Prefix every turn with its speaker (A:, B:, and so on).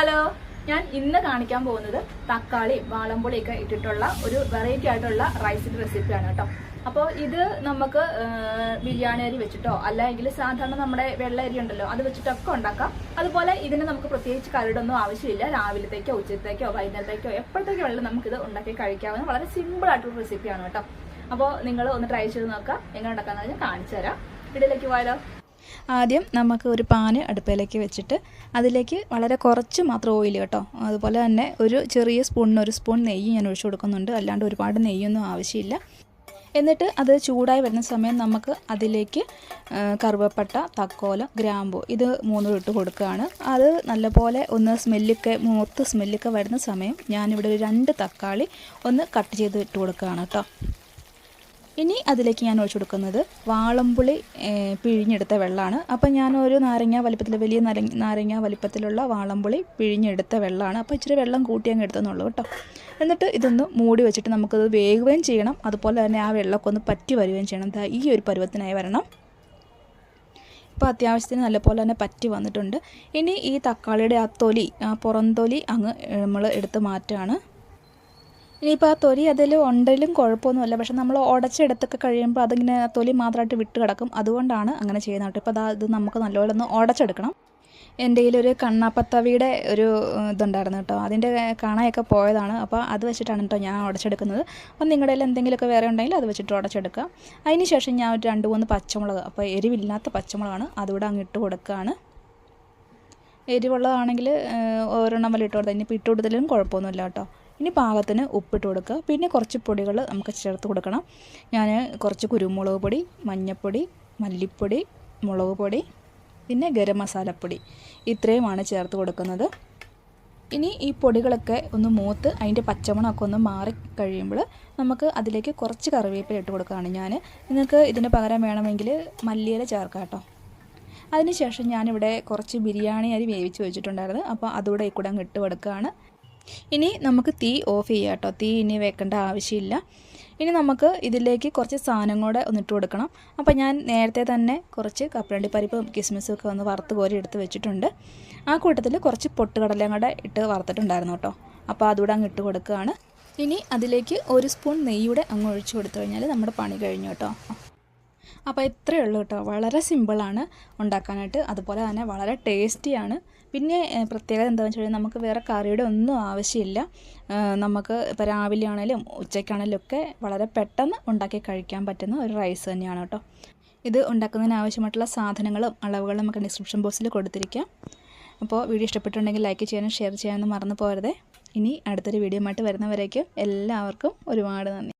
A: Hello ഞാൻ ഇന്ന് കാണിക്കാൻ പോകുന്നത് തക്കാളി വാളംപൊളിയൊക്കെ ഇട്ടിട്ടുള്ള ഒരു വെറൈറ്റി ആയിട്ടുള്ള റൈസിന്റെ റെസിപ്പിയാണ് കേട്ടോ. അപ്പോൾ ഇത് നമുക്ക് ബിരിയാണി അരി വെച്ചിട്ടോ അല്ലെങ്കിൽ സാധാരണ നമ്മുടെ വെള്ള അരി ഉണ്ടല്ലോ അത് വെച്ചിട്ടൊക്കെ ഉണ്ടാക്കാം. അതുപോലെ ഇതിന് നമുക്ക് പ്രത്യേകിച്ച് കരടൊന്നും ആവശ്യമില്ല. രാവിലത്തേക്കോ ഉച്ചത്തേക്കോ വൈകുന്നേരത്തേക്കോ എപ്പോഴത്തേക്കോ വെള്ളം നമുക്കിത് ഉണ്ടാക്കി കഴിക്കാവുന്ന വളരെ സിമ്പിൾ ആയിട്ടുള്ള റെസിപ്പിയാണ് കേട്ടോ. അപ്പോൾ നിങ്ങൾ ഒന്ന് ട്രൈ ചെയ്ത് നോക്കാം എങ്ങനെ ഉണ്ടാക്കാമെന്ന് കാണിച്ചു തരാം. ഇടയിലേക്ക് പോയാലോ?
B: ആദ്യം നമുക്ക് ഒരു പാന് അടുപ്പിലേക്ക് വെച്ചിട്ട് അതിലേക്ക് വളരെ കുറച്ച് മാത്രം ഓയിൽ കേട്ടോ. അതുപോലെ തന്നെ ഒരു ചെറിയ സ്പൂണിന് ഒരു സ്പൂൺ നെയ്യ് ഞാൻ ഒഴിച്ചു കൊടുക്കുന്നുണ്ട്. അല്ലാണ്ട് ഒരുപാട് നെയ്യൊന്നും ആവശ്യമില്ല. എന്നിട്ട് അത് ചൂടായി വരുന്ന സമയം നമുക്ക് അതിലേക്ക് കറുവപ്പട്ട തക്കോലം ഗ്രാമ്പു ഇത് മൂന്നും ഇട്ട് കൊടുക്കുകയാണ്. അത് നല്ലപോലെ ഒന്ന് സ്മെല്ലൊക്കെ മൂത്ത് സ്മെല്ലൊക്കെ വരുന്ന സമയം ഞാനിവിടെ ഒരു രണ്ട് തക്കാളി ഒന്ന് കട്ട് ചെയ്ത് ഇട്ട് കൊടുക്കുകയാണ് കേട്ടോ. ഇനി അതിലേക്ക് ഞാൻ ഒഴിച്ചു കൊടുക്കുന്നത് വാളംപുളി പിഴിഞ്ഞെടുത്ത വെള്ളമാണ് അപ്പോൾ ഞാൻ ഒരു നാരങ്ങ വലിപ്പത്തിൽ വലിയ നാരങ്ങ വലിപ്പത്തിലുള്ള വാളംപുളി പിഴിഞ്ഞെടുത്ത വെള്ളമാണ് അപ്പോൾ ഇച്ചിരി വെള്ളം കൂട്ടി അങ്ങ് എടുത്തെന്നുള്ളൂ കേട്ടോ. എന്നിട്ട് ഇതൊന്ന് മൂടി വെച്ചിട്ട് നമുക്കത് വേകുകയും ചെയ്യണം. അതുപോലെ തന്നെ ആ വെള്ളമൊക്കെ ഒന്ന് പറ്റി വരികയും ചെയ്യണം. ഈ ഒരു പരുവത്തിനായി വരണം. ഇപ്പോൾ അത്യാവശ്യത്തിന് നല്ലപോലെ തന്നെ പറ്റി വന്നിട്ടുണ്ട്. ഇനി ഈ തക്കാളിയുടെ ആ തൊലി ആ പുറംതൊലി അങ്ങ് നമ്മൾ എടുത്ത് മാറ്റുകയാണ്. ഇനിയിപ്പോൾ ആ തൊലി അതിൽ ഉണ്ടെങ്കിലും കുഴപ്പമൊന്നുമില്ല പക്ഷെ നമ്മൾ ഉടച്ചെടുത്തൊക്കെ കഴിയുമ്പോൾ അതിങ്ങനെ തൊലി മാത്രമായിട്ട് വിട്ട് കിടക്കും. അതുകൊണ്ടാണ് അങ്ങനെ ചെയ്യുന്നത് ഇപ്പോൾ അതാ ഇത് നമുക്ക് നല്ലപോലെ ഒന്ന് ഉടച്ചെടുക്കണം എന്റെ ഒരു കണ്ണാപ്പത്തവിയുടെ ഒരു ഇതുണ്ടായിരുന്നു കേട്ടോ. അതിന്റെ കാണായൊക്കെ പോയതാണ്. അപ്പോൾ അത് വെച്ചിട്ടാണ് കേട്ടോ ഞാൻ ഉടച്ചെടുക്കുന്നത് അപ്പോൾ നിങ്ങളുടെ കയ്യിൽ എന്തെങ്കിലുമൊക്കെ വേറെ ഉണ്ടെങ്കിൽ അത് വെച്ചിട്ട് ഉടച്ചെടുക്കുക അതിന് ശേഷം ഞാൻ ഒരു രണ്ട് മൂന്ന് പച്ചമുളക് അപ്പോൾ എരിവില്ലാത്ത പച്ചമുളകാണ് അതുകൂടെ അങ്ങ് ഇട്ട് കൊടുക്കുകയാണ്. എരിവുള്ളതാണെങ്കിൽ ഒരെണ്ണം വല്ല ഇട്ട് കൊടുത്താൽ ഇനിയിപ്പോൾ ഇട്ട് കൊടുത്തലും കുഴപ്പമൊന്നുമില്ല കേട്ടോ. ഇനി പാകത്തിന് ഉപ്പിട്ട് കൊടുക്കുക. പിന്നെ കുറച്ച് പൊടികൾ നമുക്ക് ചേർത്ത് കൊടുക്കണം. ഞാൻ കുറച്ച് കുരുമുളക് പൊടി മഞ്ഞൾപ്പൊടി മല്ലിപ്പൊടി മുളക് പൊടി പിന്നെ ഗരം മസാലപ്പൊടി ഇത്രയുമാണ് ചേർത്ത് കൊടുക്കുന്നത്. ഇനി ഈ പൊടികളൊക്കെ ഒന്ന് മൂത്ത് അതിന്റെ പച്ചമണമൊക്കെ ഒന്ന് മാറി കഴിയുമ്പോൾ നമുക്ക് അതിലേക്ക് കുറച്ച് കറിവേപ്പില ഇട്ട് കൊടുക്കുകയാണ് ഞാൻ. നിങ്ങൾക്ക് ഇതിന് പകരം വേണമെങ്കിൽ മല്ലിയില ചേർക്കാം കേട്ടോ. അതിനുശേഷം ഞാനിവിടെ കുറച്ച് ബിരിയാണി അരി വേവിച്ച് വെച്ചിട്ടുണ്ടായിരുന്നു. അപ്പോൾ അതുകൂടെ ഈ കൂടെ ഇട്ട് കൊടുക്കുകയാണ്. ഇനി നമുക്ക് തീ ഓഫ് ചെയ്യാം കേട്ടോ. തീ ഇനി വെക്കേണ്ട ആവശ്യമില്ല. ഇനി നമുക്ക് ഇതിലേക്ക് കുറച്ച് സാധനം കൂടെ ഒന്നിട്ട് കൊടുക്കണം. അപ്പോൾ ഞാൻ നേരത്തെ തന്നെ കുറച്ച് കപ്പലണ്ടി പരിപ്പും കിസ്മിസും ഒക്കെ ഒന്ന് വറുത്ത് കോരി എടുത്ത് വെച്ചിട്ടുണ്ട്. ആ കൂട്ടത്തിൽ കുറച്ച് പൊട്ടുകടലയും കൂടെ ഇട്ട് വറുത്തിട്ടുണ്ടായിരുന്നു കേട്ടോ. അപ്പോൾ അതുകൂടെ അങ്ങ് ഇട്ട് കൊടുക്കുകയാണ്. ഇനി അതിലേക്ക് ഒരു സ്പൂൺ നെയ്യൂടെ അങ്ങ് ഒഴിച്ചു കൊടുത്തു കഴിഞ്ഞാൽ നമ്മുടെ പണി കഴിഞ്ഞു കേട്ടോ. അപ്പോൾ ഇത്രയേ ഉള്ളൂ കേട്ടോ. വളരെ സിമ്പിളാണ് ഉണ്ടാക്കാനായിട്ട്. അതുപോലെ തന്നെ വളരെ ടേസ്റ്റിയാണ്. പിന്നെ പ്രത്യേകത എന്താണെന്ന് വെച്ച് കഴിഞ്ഞാൽ നമുക്ക് വേറെ കറിയുടെ ഒന്നും ആവശ്യമില്ല. നമുക്ക് ഇപ്പോൾ രാവിലെ ആണെങ്കിലും ഉച്ചയ്ക്കാണെങ്കിലും ഒക്കെ വളരെ പെട്ടെന്ന് ഉണ്ടാക്കി കഴിക്കാൻ പറ്റുന്ന ഒരു റൈസ് തന്നെയാണ് കേട്ടോ. ഇത് ഉണ്ടാക്കുന്നതിന് ആവശ്യമായിട്ടുള്ള സാധനങ്ങളും അളവുകളും നമുക്ക് ഡിസ്ക്രിപ്ഷൻ ബോക്സിൽ കൊടുത്തിരിക്കാം. അപ്പോൾ വീഡിയോ ഇഷ്ടപ്പെട്ടിട്ടുണ്ടെങ്കിൽ ലൈക്ക് ചെയ്യാനും ഷെയർ ചെയ്യാനും മറന്നു പോകരുതേ. ഇനി അടുത്തൊരു വീഡിയോ ആയിട്ട് വരുന്നവരേക്കും എല്ലാവർക്കും ഒരുപാട് നന്ദി.